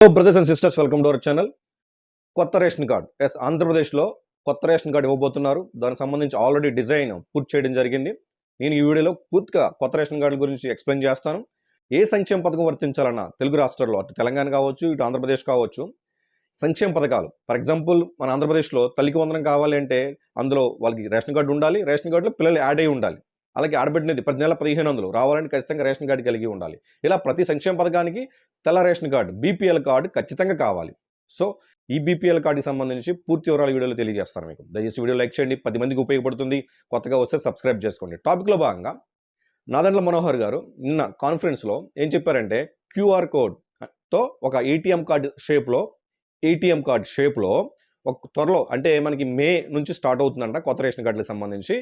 Hello brothers and sisters welcome to our channel కొత్త ration cards ఆంధ్రప్రదేశ్లో కొత్త ration card ఇవ్వబోతున్నారు. దానికి సంబంధించి ఆల్రెడీ డిజైన్ పూర్తి చేయడం జరిగింది. నేను ఈ వీడియోలో పూర్తిగా కొత్త రేషన్ కార్డుల గురించి ఎక్స్ప్లెయిన్ చేస్తాను. ఏ సంక్షేమ పథకం వర్తించాలన్నా తెలుగు రాష్ట్రాల్లో అటు తెలంగాణ కావచ్చు ఇటు ఆంధ్రప్రదేశ్ కావచ్చు సంక్షేమ పథకాలు. ఫర్ ఎగ్జాంపుల్ మన ఆంధ్రప్రదేశ్లో తల్లికి వందనం కావాలి అంటే అందులో వాళ్ళకి రేషన్ కార్డు ఉండాలి. రేషన్ కార్డులో పిల్లలు యాడ్ అయి ఉండాలి. అలాగే ఆడబిడ్డనేది ప్రతి నెల పదిహేను వందలు రావాలంటే ఖచ్చితంగా రేషన్ కార్డు కలిగి ఉండాలి. ఇలా ప్రతి సంక్షేమ పథకానికి తెల్ల రేషన్ కార్డు బీపీఎల్ కార్డు ఖచ్చితంగా కావాలి. సో ఈ బీపీఎల్ కార్డుకి సంబంధించి పూర్తి వివరాలు వీడియోలో తెలియజేస్తాను మీకు. దయచేసి వీడియో లైక్ చేయండి. పది మందికి ఉపయోగపడుతుంది. కొత్తగా వస్తే సబ్స్క్రైబ్ చేసుకోండి. టాపిక్లో భాగంగా నాదండ్ల మనోహర్ గారు నిన్న కాన్ఫరెన్స్లో ఏం చెప్పారంటే క్యూఆర్ కోడ్తో ఒక ఏటీఎం కార్డు షేప్లో ఏటీఎం కార్డ్ షేప్లో త్వరలో అంటే మనకి మే నుంచి స్టార్ట్ అవుతుందంట కొత్త రేషన్ కార్డులకు సంబంధించి.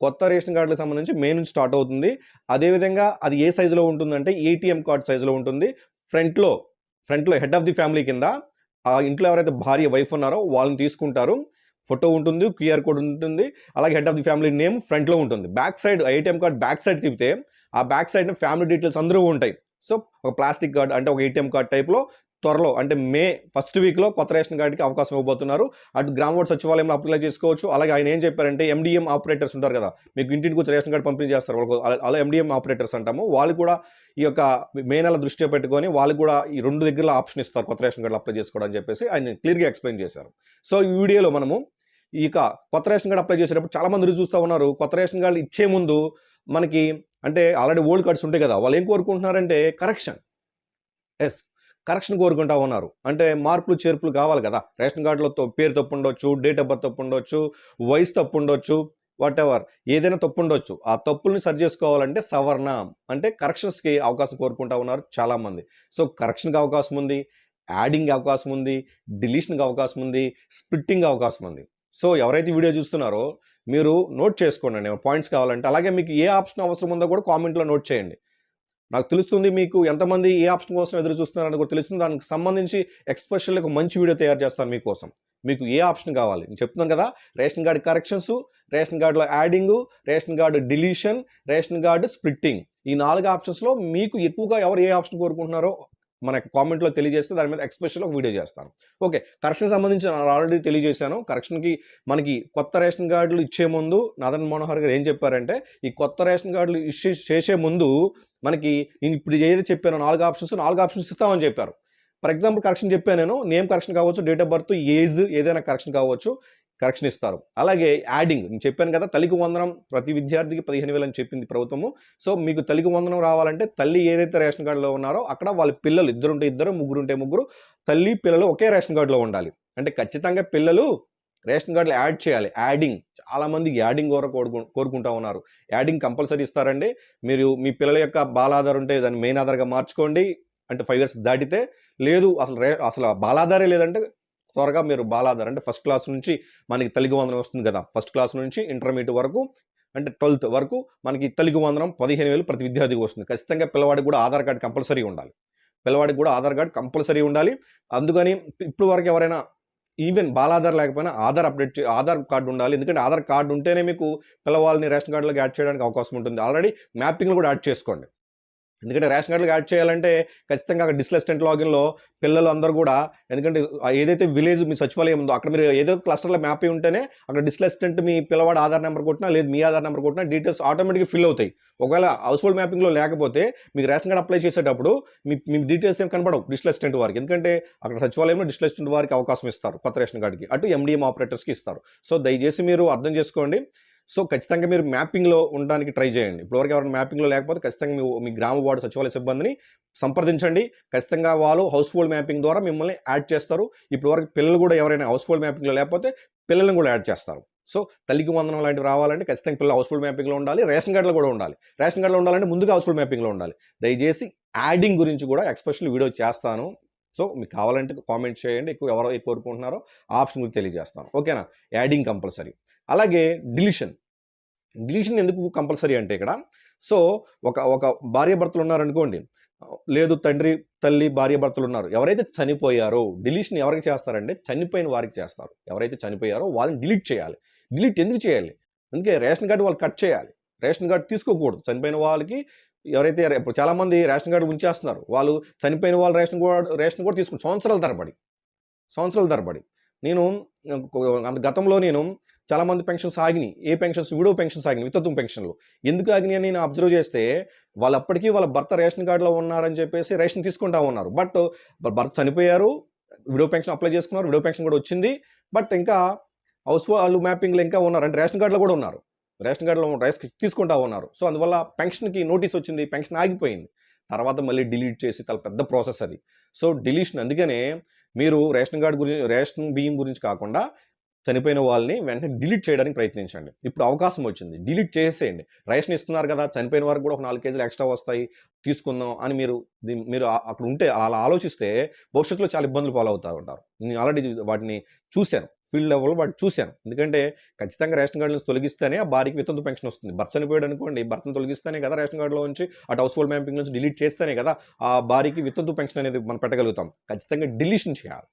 కొత్త రేషన్ కార్డులకు సంబంధించి మే నుంచి స్టార్ట్ అవుతుంది. అదేవిధంగా అది ఏ సైజులో ఉంటుందంటే ఏటీఎం కార్డ్ సైజులో ఉంటుంది. ఫ్రంట్లో ఫ్రంట్లో హెడ్ ఆఫ్ ది ఫ్యామిలీ కింద ఆ ఇంట్లో ఎవరైతే భార్య వైఫ్ ఉన్నారో వాళ్ళని తీసుకుంటారు. ఫోటో ఉంటుంది క్యూఆర్ కోడ్ ఉంటుంది. అలాగే head of the family name ఫ్రంట్లో ఉంటుంది. Back side ATM card back side తిప్పితే ఆ బ్యాక్ సైడ్ ఫ్యామిలీ డీటెయిల్స్ అందరూ ఉంటాయి. సో ఒక ప్లాస్టిక్ కార్డ్ అంటే ఒక ఏటీఎం కార్డ్ టైప్లో త్వరలో అంటే మే ఫస్ట్ వీక్లో కొత్త రేషన్ కార్డుకి అవకాశం ఇవ్వబోతున్నారు. అటు గ్రామ సచివాలయంలో అప్లై చేసుకోవచ్చు. అలాగే ఆయన ఏం చెప్పారంటే ఎండిఎం ఆపరేటర్స్ ఉంటారు కదా మీకు ఇంటింటికి వచ్చి రేషన్ కార్డు పంపిణీ చేస్తారు. వాళ్ళకు అలా- ఎండిఎం ఆపరేటర్స్ అంటాము. వాళ్ళు కూడా ఈ యొక్క మే నెల దృష్టిలో పెట్టుకొని వాళ్ళు కూడా ఈ రెండు దగ్గరలో ఆప్షన్ ఇస్తారు కొత్త రేషన్ కార్డు అప్లై చేసుకోవడం అని చెప్పేసి ఆయన క్లియర్గా ఎక్స్ప్లెయిన్ చేశారు. సో ఈ వీడియోలో మనము ఇక కొత్త రేషన్ కార్డు అప్లై చేసేటప్పుడు చాలామంది చూస్తూ ఉన్నారు. కొత్త రేషన్ కార్డు ఇచ్చే ముందు మనకి అంటే ఆల్రెడీ ఓల్డ్ కార్డ్స్ ఉంటాయి కదా వాళ్ళు ఏం కోరుకుంటున్నారంటే కరెక్షన్ ఎస్ కరెక్షన్ కోరుకుంటా ఉన్నారు. అంటే మార్పులు చేర్పులు కావాలి కదా. రేషన్ కార్డులో పేరు తప్పు ఉండొచ్చు డేట్ ఆఫ్ బర్త్ తప్పు ఉండొచ్చు వయసు తప్పు ఉండొచ్చు వాట్ ఎవర్ ఏదైనా తప్పు ఉండొచ్చు ఆ తప్పుల్ని సరి చేసుకోవాలంటే సవర్ణ. అంటే కరెక్షన్స్కి అవకాశం కోరుకుంటా ఉన్నారు చాలామంది. సో కరెక్షన్కి అవకాశం ఉంది యాడింగ్ అవకాశం ఉంది డిలీషన్కి అవకాశం ఉంది స్ప్లిట్టింగ్ అవకాశం ఉంది. సో ఎవరైతే వీడియో చూస్తున్నారో మీరు నోట్ చేసుకోండి. పాయింట్స్ కావాలంటే. అలాగే మీకు ఏ ఆప్షన్ అవసరం ఉందో కూడా కామెంట్లో నోట్ చేయండి. నాకు తెలుస్తుంది మీకు ఎంతమంది ఏ ఆప్షన్ కోసం ఎదురు చూస్తున్నారని కూడా తెలుస్తుంది. దానికి సంబంధించి ఎక్స్పెషల్ ఒక మంచి వీడియో తయారు చేస్తాను మీకోసం. మీకు ఏ ఆప్షన్ కావాలి? నేను చెప్తున్నాను కదా రేషన్ కార్డు కరెక్షన్స్ రేషన్ కార్డులో adding ration card deletion ration card splitting. ఈ నాలుగు ఆప్షన్స్లో మీకు ఎక్కువగా ఎవరు ఏ ఆప్షన్ కోరుకుంటున్నారో మన కామెంట్లో తెలియజేస్తే దాని మీద ఎక్స్పెషల్ ఒక వీడియో చేస్తాను. ఓకే కరెక్షన్ సంబంధించి నేను ఆల్రెడీ తెలియజేశాను. కరెక్షన్కి మనకి కొత్త రేషన్ కార్డులు ఇచ్చే ముందు నాదన్ మనోహర్ గారు ఏం చెప్పారంటే ఈ కొత్త రేషన్ కార్డులు ఇష్యూ చేసే ముందు మనకి నేను ఇప్పుడు ఏది చెప్పానో నాలుగు ఆప్షన్స్ నాలుగు ఆప్షన్స్ ఇస్తామని చెప్పారు. ఫర్ ఎగ్జాంపుల్ కరెక్షన్ చెప్పాను నేను. నేమ్ కరెక్షన్ కావచ్చు డేట్ ఆఫ్ బర్త్ ఏజ్ ఏదైనా కరెక్షన్ కావచ్చు. కరెక్షన్ ఇస్తారు. అలాగే యాడింగ్ నేను చెప్పాను కదా తల్లికి వందనం ప్రతి విద్యార్థికి పదిహేను వేలు అని చెప్పింది ప్రభుత్వము. సో మీకు తల్లికి వందనం రావాలంటే తల్లి ఏదైతే రేషన్ కార్డులో ఉన్నారో అక్కడ వాళ్ళ పిల్లలు ఇద్దరు ఉంటే ఇద్దరు ముగ్గురు ఉంటే ముగ్గురు తల్లి పిల్లలు ఒకే రేషన్ కార్డులో ఉండాలి. అంటే ఖచ్చితంగా పిల్లలు రేషన్ కార్డులు యాడ్ చేయాలి. యాడింగ్ చాలామందికి యాడింగ్ కోర కోరుకు కోరుకుంటా ఉన్నారు. యాడింగ్ కంపల్సరీ ఇస్తారండి. మీరు మీ పిల్లల యొక్క బాలాధార్ ఉంటే దాన్ని మెయిన్ ఆధార్గా మార్చుకోండి. అంటే ఫైవ్ ఇయర్స్ దాటితే లేదు అసలు రే అసలు బాలాధారే లేదంటే త్వరగా మీరు బాలాధార్ అంటే ఫస్ట్ క్లాస్ నుంచి మనకి తెలుగు వందనం వస్తుంది కదా. ఫస్ట్ క్లాస్ నుంచి ఇంటర్మీడియట్ వరకు అంటే ట్వెల్త్ వరకు మనకి తెలుగు వందనం పదిహేను వేలు ప్రతి విద్యార్థికి వస్తుంది. ఖచ్చితంగా పిల్లవాడికి కూడా ఆధార్ కార్డు కంపల్సరీ ఉండాలి. పిల్లవాడికి కూడా ఆధార్ కార్డు కంపల్సరీ ఉండాలి. అందుకని ఇప్పుడు వరకు ఎవరైనా ఈవెన్ బాలాధార్ లేకపోయినా ఆధార్ అప్డేట్ ఆధార్ కార్డు ఉండాలి. ఎందుకంటే ఆధార్ కార్డు ఉంటేనే మీకు పిల్లవాళ్ళని రేషన్ కార్డులోకి యాడ్ చేయడానికి అవకాశం ఉంటుంది. ఆల్రెడీ మ్యాపింగ్లు కూడా యాడ్ చేసుకోండి. ఎందుకంటే రేషన్ కార్డులకు యాడ్ చేయాలంటే ఖచ్చితంగా అక్కడ డిస్లెస్టెంట్ లాగిన్లో పిల్లలు అందరూ కూడా ఎందుకంటే ఏదైతే విలేజ్ మీ సచివాలయం ఉందో అక్కడ మీరు ఏదో క్లస్టర్లో మ్యాప్ అయి ఉంటేనే అక్కడ డిస్లెస్టెంట్ మీ పిల్లవాడు ఆధార్ నెంబర్ కొట్టినా లేదు మీ ఆధార్ నెంబర్ కొట్టినా డీటెయిల్స్ ఆటోమేటిక్గా ఫిల్ అవుతాయి. ఒకవేళ హౌస్ హోల్డ్ మ్యాపింగ్లో లేకపోతే మీకు రేషన్ కార్డ్ అప్లై చేసేటప్పుడు మీ మీ డీటెయిల్స్ ఏం కనపడవు డిస్లెస్టెంట్ వారికి. ఎందుకంటే అక్కడ సచివాలయంలో డిస్లెస్టెంట్ వారికి అవకాశం ఇస్తారు కొత్త రేషన్ కార్డుకి. అటు ఎండిఎం ఆపరేటర్స్కి ఇస్తారు. సో దయచేసి మీరు అర్థం చేసుకోండి. సో ఖచ్చితంగా మీరు మ్యాపింగ్లో ఉండడానికి ట్రై చేయండి. ఇప్పటివరకు ఎవరైనా మ్యాపింగ్లో లేకపోతే ఖచ్చితంగా మీ మీ గ్రామ వార్డు సచివాలయ సిబ్బందిని సంప్రదించండి. ఖచ్చితంగా వాళ్ళు హౌస్ హోల్డ్ మ్యాపింగ్ ద్వారా మిమ్మల్ని యాడ్ చేస్తారు. ఇప్పటివరకు పిల్లలు కూడా ఎవరైనా హౌస్ హోల్డ్ మ్యాపింగ్లో లేకపోతే పిల్లలను కూడా యాడ్ చేస్తారు. సో తల్లికి వందనం లాంటివి రావాలంటే ఖచ్చితంగా పిల్లలు హౌస్ మ్యాపింగ్లో ఉండాలి. రేషన్ కార్డులో కూడా ఉండాలి. రేషన్ కార్డులో ఉండాలంటే ముందుగా హౌస్ మ్యాపింగ్లో ఉండాలి. దయచేసి యాడింగ్ గురించి కూడా ఎక్స్పెషల్ వీడియో చేస్తాను. సో మీకు కావాలంటే కామెంట్ చేయండి. ఎక్కువ ఎవరో ఎక్కువ కోరుకుంటున్నారో ఆప్షన్ గురించి తెలియజేస్తాను. ఓకేనా? Adding compulsory. అలాగే డిలీషన్. డిలీషన్ ఎందుకు కంపల్సరీ అంటే ఇక్కడ సో ఒక ఒక భార్య భర్తలు ఉన్నారనుకోండి. లేదు తండ్రి తల్లి భార్య భర్తలు ఉన్నారు. ఎవరైతే చనిపోయారో డిలీషన్ ఎవరికి చేస్తారంటే చనిపోయిన వారికి చేస్తారు. ఎవరైతే చనిపోయారో వాళ్ళని డిలీట్ చేయాలి. డిలీట్ ఎందుకు చేయాలి? అందుకే రేషన్ కార్డు వాళ్ళు కట్ చేయాలి. రేషన్ కార్డు తీసుకోకూడదు. చనిపోయిన వాళ్ళకి ఎవరైతే ఇప్పుడు చాలామంది రేషన్ కార్డు ఉంచేస్తున్నారు. వాళ్ళు చనిపోయిన వాళ్ళు రేషన్ కార్డు రేషన్ కూడా తీసుకుని సంవత్సరాల తరబడి సంవత్సరాల తరబడి. నేను అంత గతంలో నేను చాలామంది పెన్షన్స్ ఆగినాయి. ఏ పెన్షన్స్? విడో పెన్షన్స్ ఆగినాయి. వితత్వం పెన్షన్లు. ఎందుకు ఆగినాయి అని నేను అబ్జర్వ్ చేస్తే వాళ్ళు అప్పటికీ వాళ్ళ భర్త రేషన్ కార్డులో ఉన్నారని చెప్పేసి రేషన్ తీసుకుంటా ఉన్నారు. బట్ భర్త చనిపోయారు. విడో పెన్షన్ అప్లై చేసుకున్నారు. విడో పెన్షన్ కూడా వచ్చింది. బట్ ఇంకా హౌస్ వాళ్ళు మ్యాపింగ్లో ఇంకా ఉన్నారు. అంటే రేషన్ కార్డులో కూడా ఉన్నారు. రేషన్ కార్డులో రైస్ తీసుకుంటా ఉన్నారు. సో అందువల్ల పెన్షన్కి నోటీస్ వచ్చింది పెన్షన్ ఆగిపోయింది. తర్వాత మళ్ళీ డిలీట్ చేసి చాలా పెద్ద ప్రాసెస్ అది. సో డిలీషన్ అందుకనే మీరు రేషన్ కార్డు గురించి రేషన్ బియ్యం గురించి కాకుండా చనిపోయిన వాళ్ళని వెంటనే డిలీట్ చేయడానికి ప్రయత్నించండి. ఇప్పుడు అవకాశం వచ్చింది. డిలీట్ చేసేయండి. రేషన్ ఇస్తున్నారు కదా చనిపోయిన వారికి కూడా ఒక నాలుగు కేజీలు ఎక్స్ట్రా వస్తాయి తీసుకుందాం అని మీరు మీరు అక్కడ ఉంటే అలా ఆలోచిస్తే భవిష్యత్తులో చాలా ఇబ్బందులు పాలవుతూ ఉంటారు నేను ఆల్రెడీ వాటిని చూశాను. ఫీల్డ్ లెవెల్లో వాటి చూశాను. ఎందుకంటే ఖచ్చితంగా రేషన్ కార్డులను తొలగిస్తేనే ఆ భార్యకి వితంతు పెన్షన్ వస్తుంది. భర్త చనిపోయాడు అనుకోండి భర్తను తొలగిస్తేనే కదా రేషన్ కార్డులో నుంచి అటు హౌస్ హోల్డ్ మ్యాంపింగ్ నుంచి డిలీట్ చేస్తేనే కదా ఆ భార్యకి వితంతు పెన్షన్ అనేది మనం పెట్టగలుగుతాం. ఖచ్చితంగా డిలీషన్ చేయాలి.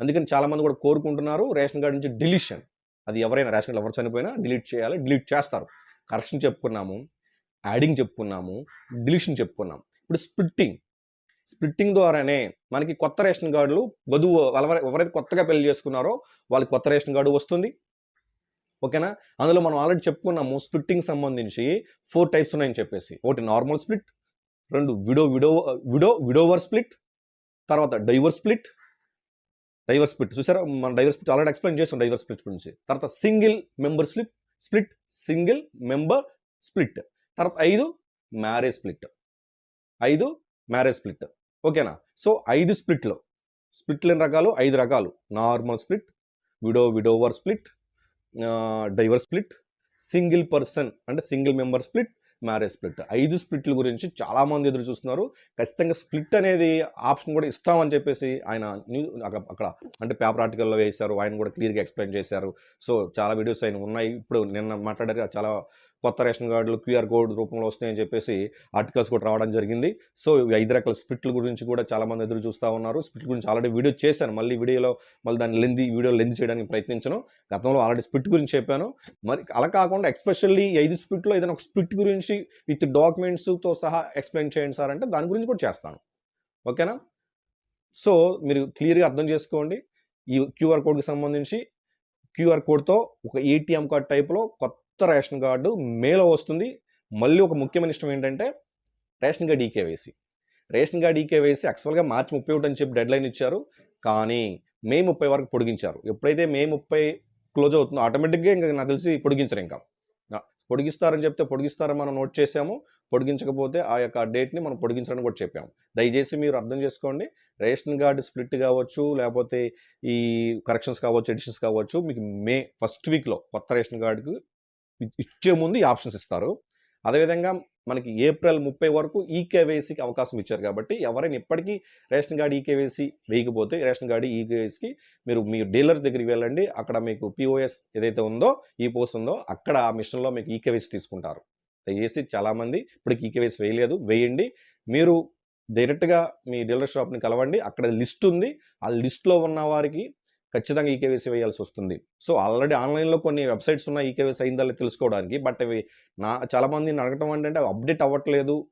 అందుకని చాలామంది కూడా కోరుకుంటున్నారు రేషన్ కార్డు నుంచి డిలీషన్. అది ఎవరైనా రేషన్ కార్డు ఎవరు చనిపోయినా డిలీట్ చేయాలి డిలీట్ చేస్తారు. కరెక్షన్ చెప్పుకున్నాము యాడింగ్ చెప్పుకున్నాము డిలీషన్ చెప్పుకున్నాం. ఇప్పుడు స్ప్లిట్టింగ్. స్ప్లిట్టింగ్ ద్వారానే మనకి కొత్త రేషన్ కార్డులు వధువు ఎవర- ఎవరైతే కొత్తగా పెళ్ళి చేసుకున్నారో వాళ్ళకి కొత్త రేషన్ కార్డు వస్తుంది. ఓకేనా? అందులో మనం ఆల్రెడీ చెప్పుకున్నాము స్ప్లిట్టింగ్ సంబంధించి ఫోర్ టైప్స్ ఉన్నాయని చెప్పేసి. ఒకటి నార్మల్ స్ప్లిట్ రెండు widow widow widow widower split తర్వాత డైవర్ స్ప్లిట్ డైవర్ స్ప్లిట్. చూసారా? మన డైవర్స్ స్ప్లిట్ ఆల్రెడీ ఎక్స్ప్లెయిన్ చేసాం డైవర్స్ స్ప్లిట్ గురించి. తర్వాత single member slip split single member split. తర్వాత ఐదు మ్యారేజ్ స్ప్లిట్. ఐదు మ్యారేజ్ స్ప్లిట్. ఓకేనా? సో ఐదు స్ప్లిట్లు. స్ప్లిట్లు ఎన్ని రకాలు? ఐదు రకాలు. Normal split widow widower split divorce split single person అంటే single member split marriage split. ఐదు స్ప్లిట్ల గురించి చాలామంది ఎదురు చూస్తున్నారు. ఖచ్చితంగా స్ప్లిట్ అనేది ఆప్షన్ కూడా ఇస్తామని చెప్పేసి ఆయన న్యూ అక్కడ అక్కడ అంటే పేపర్ ఆర్టికల్లో వేశారు. ఆయన కూడా క్లియర్గా ఎక్స్ప్లెయిన్ చేశారు. సో చాలా వీడియోస్ ఆయన ఉన్నాయి. ఇప్పుడు నిన్న మాట్లాడారు చాలా కొత్త రేషన్ కార్డులు క్యూఆర్ కోడ్ రూపంలో వస్తాయని చెప్పేసి ఆర్టికల్స్ కూడా రావడం జరిగింది. సో ఐదు రకాల స్ప్లిట్ల గురించి కూడా చాలా మంది ఎదురు చూస్తూ ఉన్నారు. స్ప్లిట్ గురించి ఆల్రెడీ వీడియో చేశాను. మళ్ళీ వీడియోలో మళ్ళీ దాన్ని లెంది వీడియో లెంది చేయడానికి ప్రయత్నించను. గతంలో ఆల్రెడీ స్ప్లిట్ గురించి చెప్పాను. మరి అలా కాకుండా ఎక్స్పెషల్లీ ఐదు స్ప్లిట్లో ఏదైనా ఒక స్ప్లిట్ గురించి విత్ డాక్యుమెంట్స్తో సహా ఎక్స్ప్లెయిన్ చేయండి సార్ అంటే దాని గురించి కూడా చేస్తాను. ఓకేనా? సో మీరు క్లియర్గా అర్థం చేసుకోండి. ఈ క్యూఆర్ కోడ్కి సంబంధించి క్యూఆర్ కోడ్తో ఒక ఏటీఎం కార్డ్ టైప్లో కొత్త రేషన్ కార్డు మేలో వస్తుంది. మళ్ళీ ఒక ముఖ్యమైన ఇష్టం ఏంటంటే ration card eKYC ration card eKYC యాక్చువల్గా మార్చి ముప్పై ఒకటి అని చెప్పి డెడ్ లైన్ ఇచ్చారు. కానీ మే ముప్పై వరకు పొడిగించారు. ఎప్పుడైతే మే ముప్పై క్లోజ్ అవుతుందో ఆటోమేటిక్గా ఇంకా నాకు తెలిసి పొడిగించరు ఇంకా. పొడిగిస్తారని చెప్తే పొడిగిస్తారని మనం నోట్ చేసాము. పొడిగించకపోతే ఆ యొక్క డేట్ని మనం పొడిగించడానికి కూడా చెప్పాము. దయచేసి మీరు అర్థం చేసుకోండి. రేషన్ కార్డు స్ప్లిట్ కావచ్చు లేకపోతే ఈ కరెక్షన్స్ కావచ్చు ఎడిషన్స్ కావచ్చు మీకు మే ఫస్ట్ వీక్లో కొత్త రేషన్ కార్డుకి ఇచ్చే ముందు ఈ ఆప్షన్స్ ఇస్తారు. అదేవిధంగా మనకి ఏప్రిల్ ముప్పై వరకు ఈకేవైసీకి అవకాశం ఇచ్చారు కాబట్టి ఎవరైనా ఇప్పటికీ రేషన్ కార్డు ఈకేవైసీ వేయకపోతే రేషన్ కార్డు ఈకేవైసీకి మీరు మీ డీలర్ దగ్గరికి వెళ్ళండి. అక్కడ మీకు పిఓఎస్ ఏదైతే ఉందో ఈ పోస్ట్ ఉందో అక్కడ ఆ మిషన్లో మీకు ఈకేవైసీ తీసుకుంటారు. దయచేసి చాలామంది ఇప్పటికి ఈకేవైసీ వేయలేదు వేయండి. మీరు డైరెక్ట్గా మీ డీలర్ షాప్ని కలవండి. అక్కడ లిస్ట్ ఉంది. ఆ లిస్ట్లో ఉన్న వారికి ఖచ్చితంగా ఈకేవైసీ వేయాల్సి వస్తుంది సో ఆల్రెడీ ఆన్లైన్లో కొన్ని వెబ్సైట్స్ ఉన్నాయి ఈకేవైసీ అయిందా తెలుసుకోవడానికి. బట్ అవి నా చాలామందిని అడగటం ఏంటంటే అవి అప్డేట్ అవ్వట్లేదు.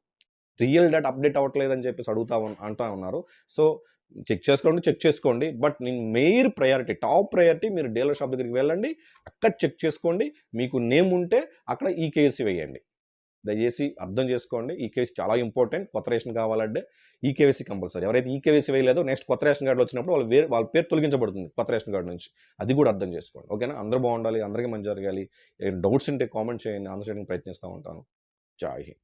రియల్ డేట్ అప్డేట్ అవ్వట్లేదు అని చెప్పేసి అడుగుతా అంటా ఉన్నారు. సో చెక్ చేసుకోండి చెక్ చేసుకోండి. బట్ నేను మెయిన్ ప్రయారిటీ టాప్ ప్రయారిటీ మీరు డీలర్ షాప్ దగ్గరికి వెళ్ళండి. అక్కడ చెక్ చేసుకోండి. మీకు నేమ్ ఉంటే అక్కడ ఈకేఎస్సీ వేయండి. దయచేసి అర్థం చేసుకోండి. ఈ కేసు చాలా ఇంపార్టెంట్. కొత్త రేషన్ కావాలంటే ఈ కేవైసీ కంపల్సరీ. ఎవరైతే ఈ కేవైసీ వేయలేదో నెక్స్ట్ కొత్త రేషన్ కార్డు వచ్చినప్పుడు వాళ్ళు వేరే వాళ్ళ పేరు తొలగించబడుతుంది కొత్త రేషన్ కార్డు నుంచి. అది కూడా అర్థం చేసుకోండి. ఓకేనా? అందరూ బాగుండాలి అందరికీ మంచి జరగాలి. డౌట్స్ ఉంటే కామెంట్ చేయండి. ఆన్సర్ చేయడానికి ప్రయత్నిస్తూ ఉంటాను. జై హింద్.